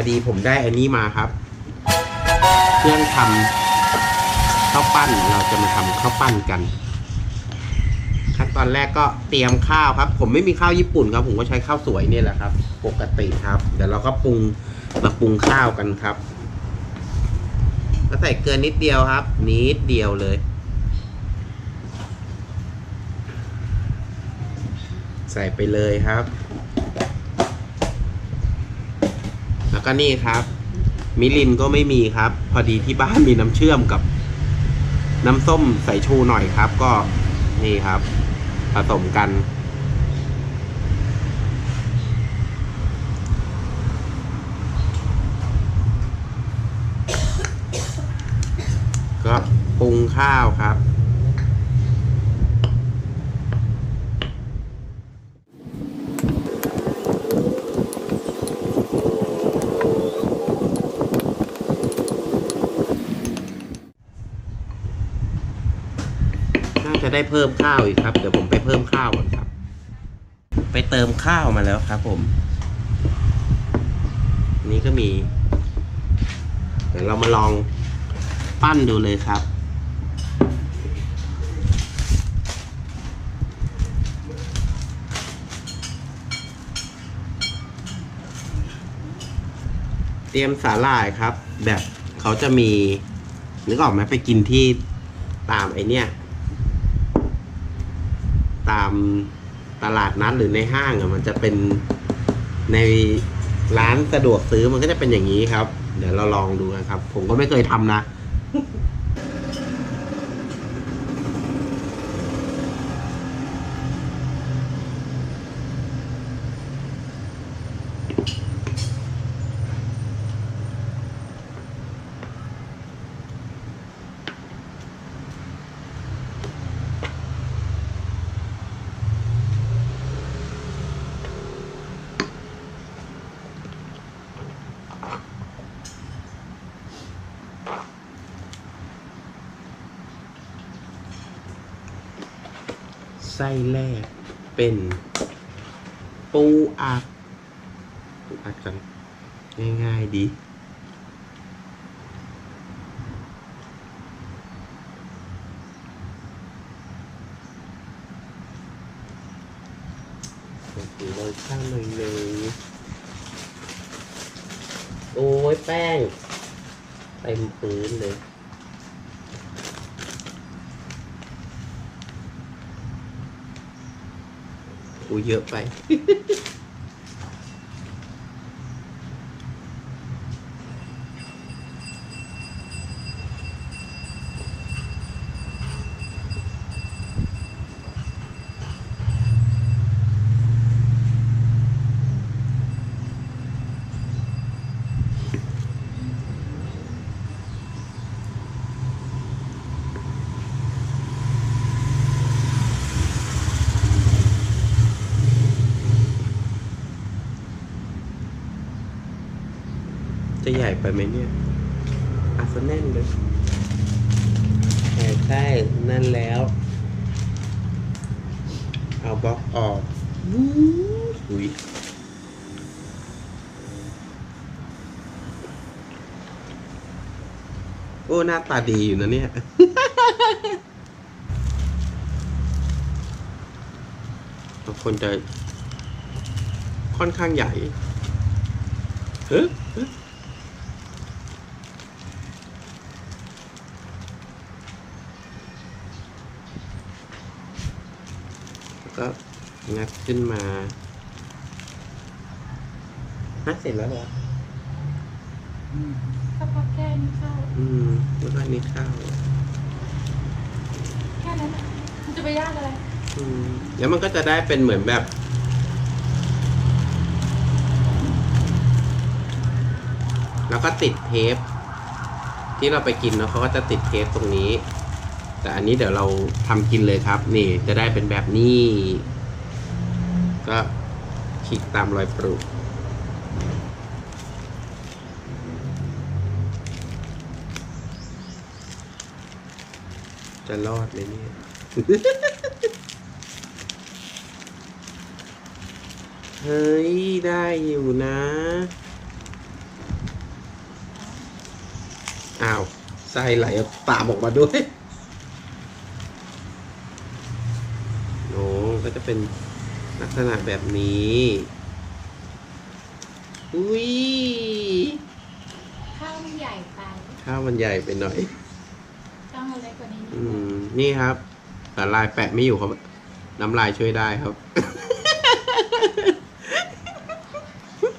อดีผมได้อันนี้มาครับ เครื่องทำข้าวปั้นเราจะมาทำข้าวปั้นกัน ขั้นตอนแรกก็เตรียมข้าวครับ ผมไม่มีข้าวญี่ปุ่นครับ ผมก็ใช้ข้าวสวยนี่แหละครับ ปกติครับเดี๋ยวเราก็ปรุงมาปรุงข้าวกันครับก็ใส่เกลือนิดเดียวครับ นิดเดียวเลยใส่ไปเลยครับ แล้วก็นี่ครับ มิลินก็ไม่มีครับ พอดีที่บ้านมีน้ำเชื่อมกับ น้ำส้มใส่ชูหน่อยครับ ก็นี่ครับ ผสมกัน ก็ปรุงข้าวครับ ได้เพิ่มข้าวอีกครับ เดี๋ยวผมไปเพิ่มข้าวก่อนครับ ไปเติมข้าวมาแล้วครับผม นี่ก็มีเดี๋ยวเรามาลองปั้นดูเลยครับ เตรียมสาหร่ายครับ แบบเขาจะมีนึกออกไหมไปกินที่ตามไอเนี้ย ตามตลาดนัดหรือในห้างอะมันจะเป็นในร้านสะดวกซื้อมันก็จะเป็นอย่างนี้ครับ เดี๋ยวเราลองดูนะครับ ผมก็ไม่เคยทำนะ ส้แรกเป็นปูอัดปูอัดกันง่ายๆดีโอ้โหโรยข้างหน่อยหนึ่งโอ้ยแป้งเต็มพื้นเลย อูเยอะไป ญ่ไปไหมเนี่ยอาซะแน่นเลยใช่ใช่นั่นแล้ว เอาบล็อกออกอุ้ยโอ้ หน้าตาดีอยู่นะเนี่ยบางคนจะค่อนข้างใหญ่เฮ้ย แล้ว ก็งัดขึ้นมาฮะเสร็จแล้วเหรอก็พักแค่นี้เข้า อืมแล้วก็อันนี้ข้าวแค่นั้นน่ะมันจะไปยากอะไร อืมแล้วมันก็จะได้เป็นเหมือนแบบ แล้วก็ติดเทป ที่เราไปกินเนาะเขาก็จะติดเทปตรงนี้ แต่อันนี้เดี๋ยวเราทำกินเลยครับ นี่จะได้เป็นแบบนี้ ก็ขีกตามรอยปลูกจะรอดเลยเนี่ยเฮ้ย ได้อยู่นะ อ้าวใส่ไหลตามออกมาด้วย ก็จะเป็นลักษณะแบบนี้อุ้ยข้าวมันใหญ่ไปข้าวมันใหญ่ไปหน่อย ต้องเอาเล็กกว่านี้นิดอืนึงม นี่ครับสาลายแปะไม่อยู่ครับ น้ำลายช่วยได้ครับ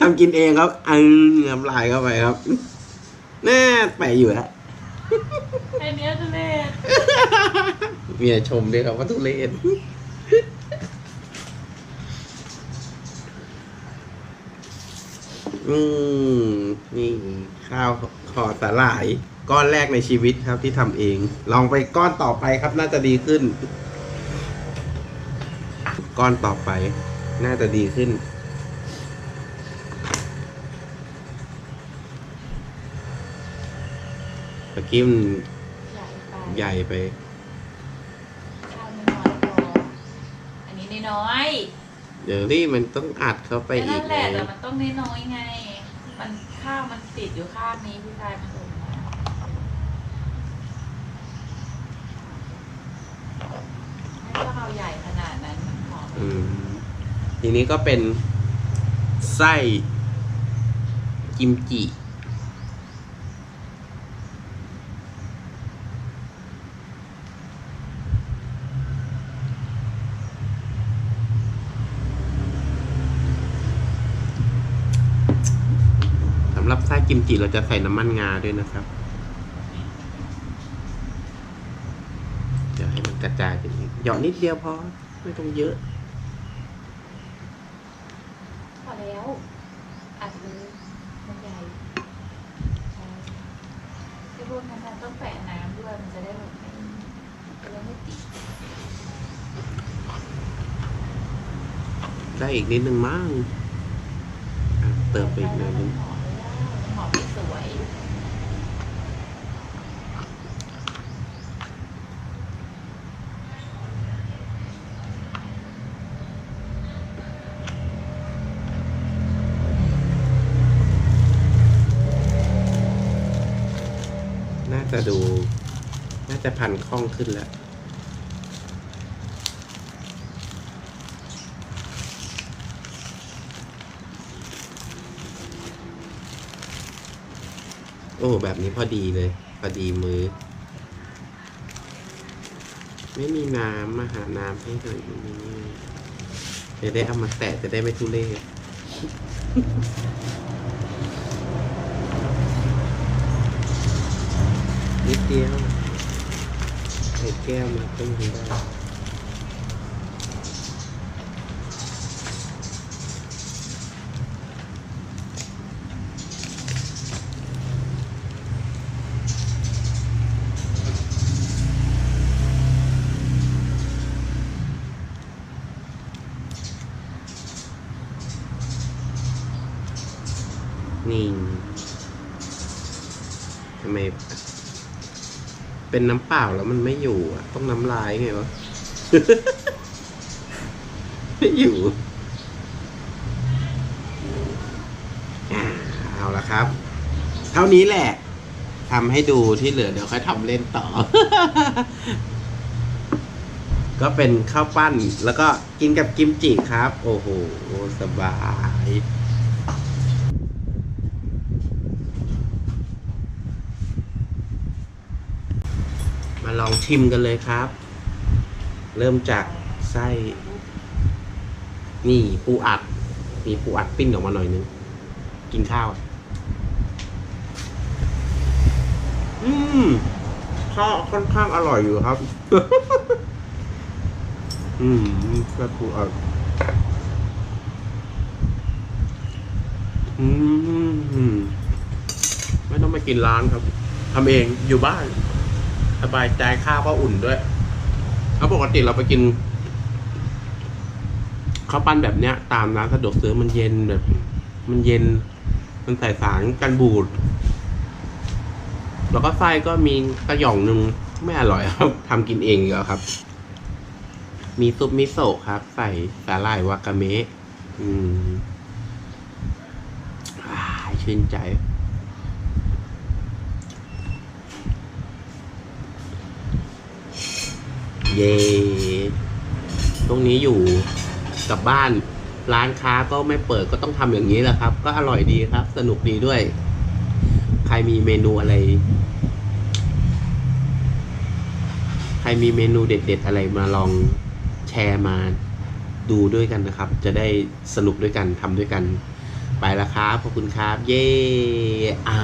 ทำกินเองครับอังน้ำลายเข้าไปครับแน่แปะอยู่แล้วไอเนี้ยทุเรศ เมียชมด้วยครับว่าทุเรศ อืมนี่ข้าวขอสาหร่าย ก้อนแรกในชีวิตครับที่ทำเอง ลองไปก้อนต่อไปครับน่าจะดีขึ้น ก้อนต่อไป น่าจะดีขึ้นตะกี้มันใหญ่ไปใหญ่ไปข้าวน้อยๆพออันนี้น้อย เดี๋ยวนี่มันต้องอัดเข้าๆไปแต่อีนั่กนแหไงละแต่มันต้องน้อยๆไง มันข้าวมันติดอยู่ข้างนี้พี่ชายมันสูงมากไม่ต้องเอาใหญ่ขนาดนั้นมันหอมอืมทีนี้ก็เป็นไส้กิมจิ สำหรับไส้ กิมจิเราจะใส่น้ำมันงาด้วยนะครับเดี๋ยวให้มันกระจายกันอีกหยอดนิดเดียวพอไม่ต้องเยอะ พอแล้วอัดเลยมันใหญ่ใช่ไอ้พวกนั้นน่ะต้องแปะน้ำด้วยมันจะได้แบบไม่จะได้ไม่ติดได้อีกนิดนึงมั้งอะเติมไปอีกหน่อยนึงหอมเลยอะหอมไม่สวย น่า จะดู น่าจะพันคล่องขึ้นแล้ว โอ้ แบบนี้พอดีเลย พอดีมือ ไม่มีน้ำมาหาน้ำให้หน่อยนี่จะได้เอามาแตะจะได้ไม่ทุเรศ นิดเดียวใเป็นน้ำเปล่าแล้วมันไม่อยู่อะ ต้องน้ำลายไงวะ ไม่อยู่อ่าเอาละครับ เท่านี้แหละทำให้ดูที่เหลือเดี๋ยวค่อยทำเล่นต่อ ก็เป็นข้าวปั้นแล้วก็กินกับกิมจิครับ โอ้โห สบาย มาลองชิมกันเลยครับ เริ่มจากไส้ นี่ปูอัด มีปูอัดปิ้นออกมาหน่อยนึง กินข้าว อืมข้าวค่อนข้างอร่อยอยู่ครับ อืมแค่ปูอัดอืมไม่ต้องไปกินร้านครับทำเองอยู่บ้าน สบายใจข้าวก็อุ่นด้วยแล้วปกติเราไปกินข้าวปั้นแบบเนี้ย ตามร้านสะดวกซื้อมันเย็นแบบ มันเย็น มันใส่สารกันบูด แล้วก็ไส้ก็มีกระหย่องหนึ่งไม่อร่อยครับทำกินเองดีกว่ครับ มีซุปมิโซะครับ ใส่สาหร่ายวากาเมะอืมอ่าชื่นใจ เย่ตรงนี้อยู่กับบ้าน ร้านค้าก็ไม่เปิดก็ต้องทำอย่างนี้แหละครับ ก็อร่อยดีครับ สนุกดีด้วย ใครมีเมนูอะไร ใครมีเมนูเด็ด ๆ อะไรมาลองแชร์มาดูด้วยกันนะครับ จะได้สนุกด้วยกันทำด้วยกัน ไปล้วครับขอบคุณครับ เย้อ้า